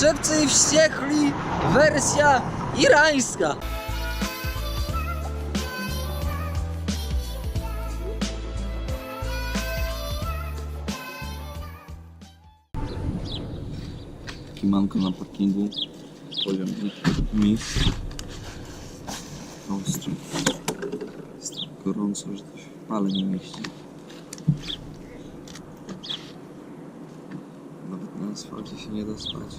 Szybcy i wściekli, wersja irańska. Kimanko na parkingu. Poziom mis. Ostry. Jest tak gorąco, że to się w pale nie mieści. Nawet na asfalcie się nie da spać.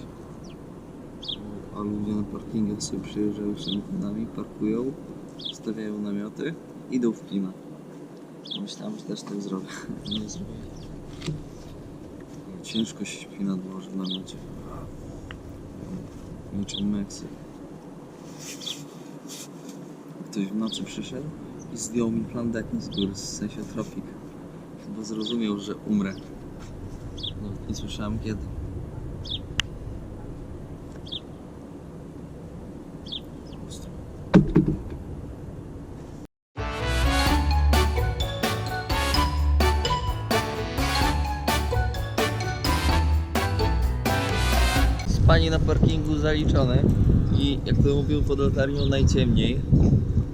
A ludzie na parkingach sobie przyjeżdżają samochodami, parkują, stawiają namioty, idą w klimat. Myślałem, że też tak zrobię. Nie zrobię. Ciężko się śpi na dworze w namiocie. Niczym Meksyk. Ktoś w nocy przyszedł i zdjął mi plandeki z góry, w sensie tropik. Chyba zrozumiał, że umrę. No, nie słyszałem kiedy. Zaliczone i jak to mówią pod latarnią najciemniej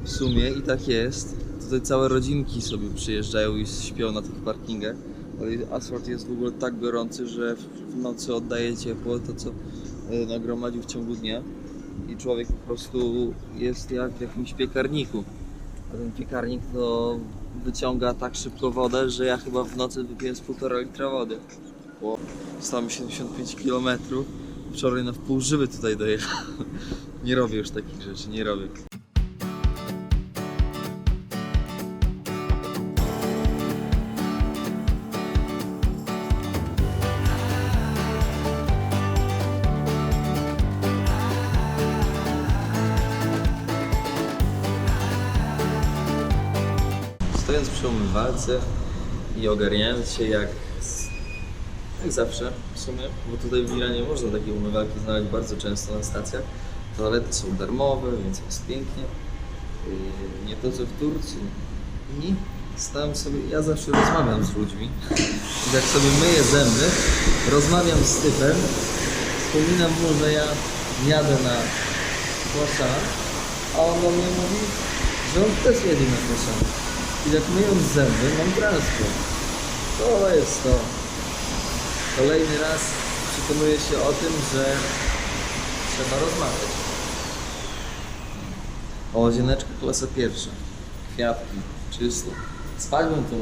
w sumie i tak jest. Tutaj całe rodzinki sobie przyjeżdżają i śpią na tych parkingach. Ale asfalt jest w ogóle tak gorący, że w- nocy oddaje ciepło to co e, nagromadził w ciągu dnia i człowiek po prostu jest jak w jakimś piekarniku. A ten piekarnik to wyciąga tak szybko wodę, że ja chyba w nocy wypiłem z półtora litra wody. Bo stałem 75 km. Wczoraj na wpół żywy tutaj dojechałem. Nie robię już takich rzeczy, nie robię. Stojąc przy umywalce i ogarniając się jak, jak zawsze sumie, bo tutaj w Iranie można takie umywalki znaleźć bardzo często na stacjach. Toalety są darmowe, więc jest pięknie. Yy, Nie to co w Turcji. I stałem sobie, ja zawsze rozmawiam z ludźmi. I jak sobie myję zęby, rozmawiam z typem, wspominam mu, że ja jadę na croissant, a on do mnie mówi, że on też jedzie na croissant. I jak myjąc zęby, mam transport. To jest to. Kolejny raz przekonuję się o tym, że trzeba rozmawiać. O, łazieneczka klasa pierwsza. Kwiatki, czysto. Spać bym tu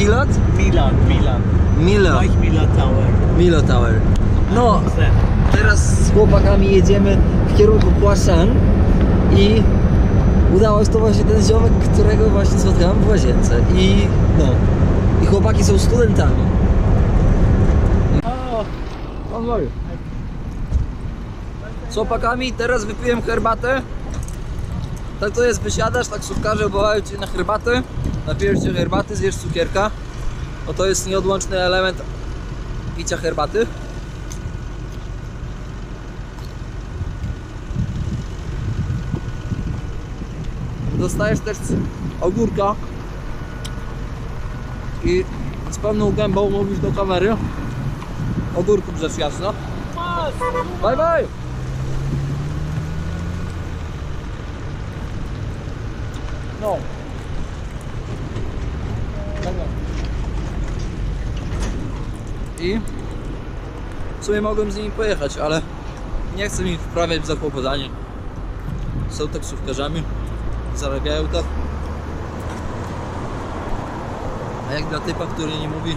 pilot, Milan. Milan. Milo, Like Tower. Milo Tower. No, Mohsen. teraz z chłopakami jedziemy w kierunku Płaszan i udało się to właśnie ten ziomek, którego właśnie spotkałem w łazience i no, i chłopaki są studentami. O. Z chłopakami teraz wypiłem herbatę. Tak to jest, wysiadasz, taksówkarze wołają Cię na herbatę, napijesz się herbaty, zjesz cukierka. No to jest nieodłączny element picia herbaty. Dostajesz też ogórka i z pełną gębą mówisz do kamery. Ogórku rzecz jasna. Bye bye! No. I w sumie mogłem z nimi pojechać, ale nie chcę mi wprawiać w zakłopotanie. Są taksówkarzami, zarabiają tak. A jak dla typa, który nie mówi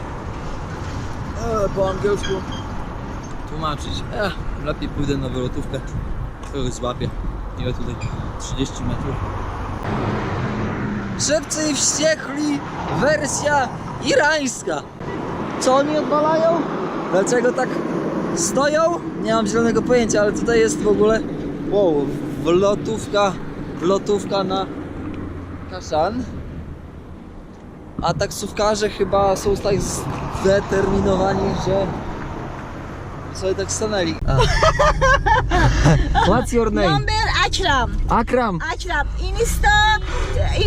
e, po angielsku, tłumaczyć, e, lepiej pójdę na wylotówkę, kogoś złapię. Ile tutaj? 30 metrów. Szybcy i wściekli, wersja irańska. Co oni odwalają? Dlaczego tak stoją? Nie mam zielonego pojęcia, ale tutaj jest w ogóle wow, wlotówka, wlotówka na Kashan. A taksówkarze chyba są tak zdeterminowani, że sobie tak stanęli. What's your name? Number Akram. Akram. Akram. Insta,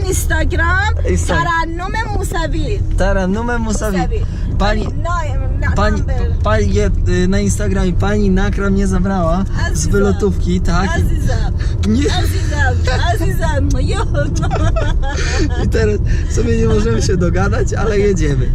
Instagram, Insta- Tarannum Musavi. Taranumem Musawi. Musawi. Pani, No, no, pani, pani y, na Instagramie pani Nakram mnie zabrała z wylotówki, tak? Azizam. Nie. Azizam. Azizam. Yo. I teraz sobie nie możemy się dogadać, ale jedziemy.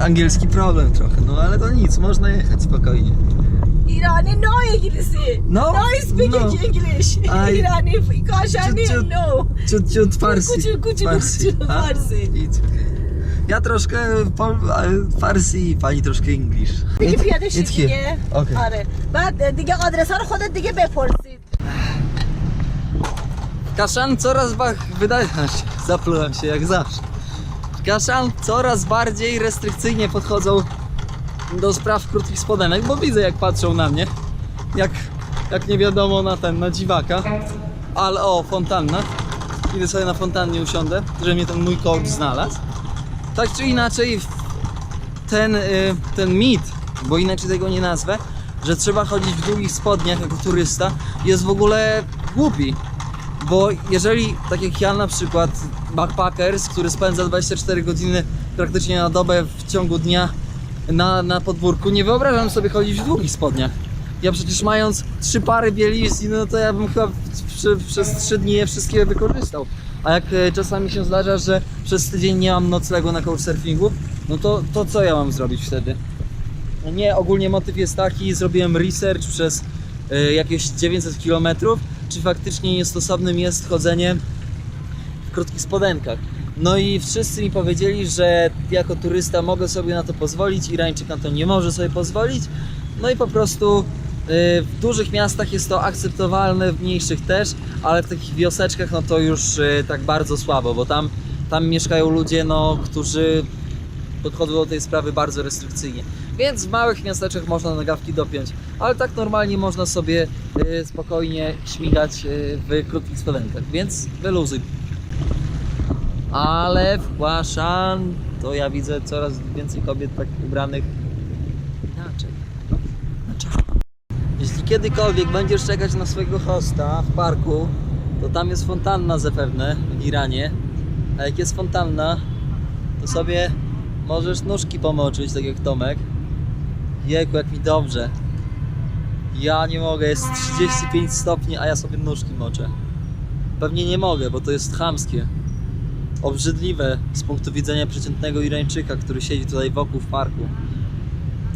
Angielski problem trochę, no ale to nic, można jechać spokojnie. İrani no İngilizce. No, No speak no. English. Ay. İrani Kaşani Ciut, ciut. no. Ciut, ciut farsi. Kucu, kucu, farsi. kucu, a? farsi. Idź. Ja troszkę pol, a, farsi i pani troszkę English. دیگه It- پیاده شید it here. دیگه Okay. آره بعد دیگه آدرس ها رو خودت دیگه بپرسید Kaszan coraz bardziej, wydaje się, zaplułem się jak zawsze. Kaszan coraz bardziej restrykcyjnie podchodzą do spraw krótkich spodenek, bo widzę jak patrzą na mnie, jak, jak nie wiadomo na ten, na dziwaka. Ale o, fontanna. Idę sobie na fontannie usiądę, że mnie ten mój kołd znalazł. Tak czy inaczej, ten, y, ten mit, bo inaczej tego nie nazwę, że trzeba chodzić w długich spodniach jako turysta, jest w ogóle głupi. Bo jeżeli, tak jak ja na przykład, backpackers, który spędza 24 godziny praktycznie na dobę w ciągu dnia na, na podwórku, nie wyobrażam sobie chodzić w długich spodniach. Ja przecież mając trzy pary bieliźni, no to ja bym chyba przy, przez trzy dni je wszystkie wykorzystał. A jak e, czasami się zdarza, że przez tydzień nie mam noclegu na couchsurfingu, no to, to co ja mam zrobić wtedy? Nie, ogólnie motyw jest taki, zrobiłem research przez y, jakieś 900 km, czy faktycznie niestosownym jest chodzenie w krótkich spodenkach. No i wszyscy mi powiedzieli, że jako turysta mogę sobie na to pozwolić, Irańczyk na to nie może sobie pozwolić. No i po prostu y, w dużych miastach jest to akceptowalne, w mniejszych też, ale w takich wioseczkach no to już y, tak bardzo słabo, bo tam, tam mieszkają ludzie, no, którzy podchodzą do tej sprawy bardzo restrykcyjnie. Więc w małych miasteczkach można nagawki dopiąć, ale tak normalnie można sobie y, spokojnie śmigać y, w krótkich spodenkach, więc wyluzuj. Ale w Łaszan to ja widzę coraz więcej kobiet tak ubranych inaczej. Na czarno. Jeśli kiedykolwiek będziesz czekać na swojego hosta w parku, to tam jest fontanna zapewne w Iranie. A jak jest fontanna, to sobie możesz nóżki pomoczyć, tak jak Tomek. Jejku, jak mi dobrze. Ja nie mogę, jest 35 stopni, a ja sobie nóżki moczę. Pewnie nie mogę, bo to jest chamskie. Obrzydliwe z punktu widzenia przeciętnego Irańczyka, który siedzi tutaj wokół w parku.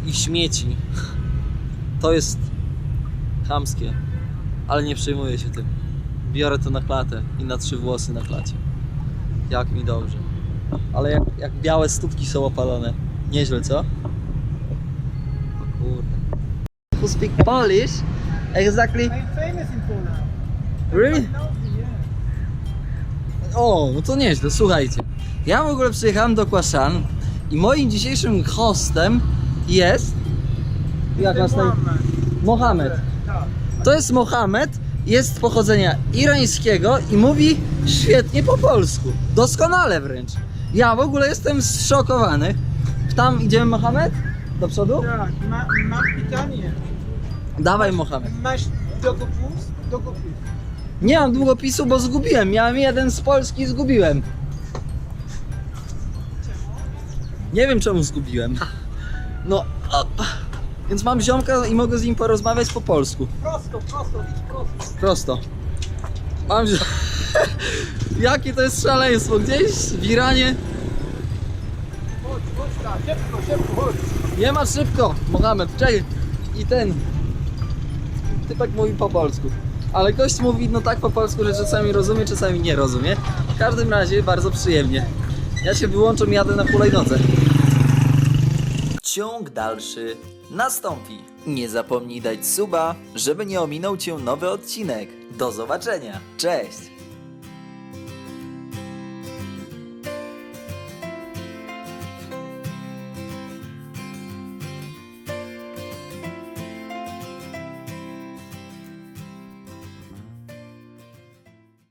I śmieci. To jest chamskie. Ale nie przejmuję się tym. Biorę to na klatę i na trzy włosy na klacie. Jak mi dobrze. Ale jak, jak białe stópki są opalone. Nieźle, co? Who speak Polish? Exactly. I'm famous in Poland. Really? No. O, no to nieźle, słuchajcie. Ja w ogóle przyjechałem do Kłaszan i moim dzisiejszym hostem jest... Jak masz na... Mohamed. Tak. To jest Mohamed, jest pochodzenia irańskiego i mówi świetnie po polsku. Doskonale wręcz. Ja w ogóle jestem zszokowany. Tam idziemy Mohamed? Do przodu? Tak, ma, mam pytanie. Dawaj Mohamed. Masz długopis? Długopis. Nie mam długopisu, bo zgubiłem. Miałem jeden z Polski i zgubiłem. Nie wiem czemu zgubiłem. No, o, więc mam ziomka i mogę z nim porozmawiać po polsku. Prosto, prosto, idź prosto. Prosto. Mam się... Jakie to jest szaleństwo? Gdzieś w Iranie Chodź, chodź tam, szybko, szybko, chodź. nie ma szybko. Mohamed, czekaj. I ten. Typek mówi po polsku. Ale gość mówi no tak po polsku, że czasami rozumie, czasami nie rozumie. W każdym razie bardzo przyjemnie. Ja się wyłączam, jadę na hulajnodze. Ciąg dalszy nastąpi. Nie zapomnij dać suba, żeby nie ominął Cię nowy odcinek. Do zobaczenia. Cześć!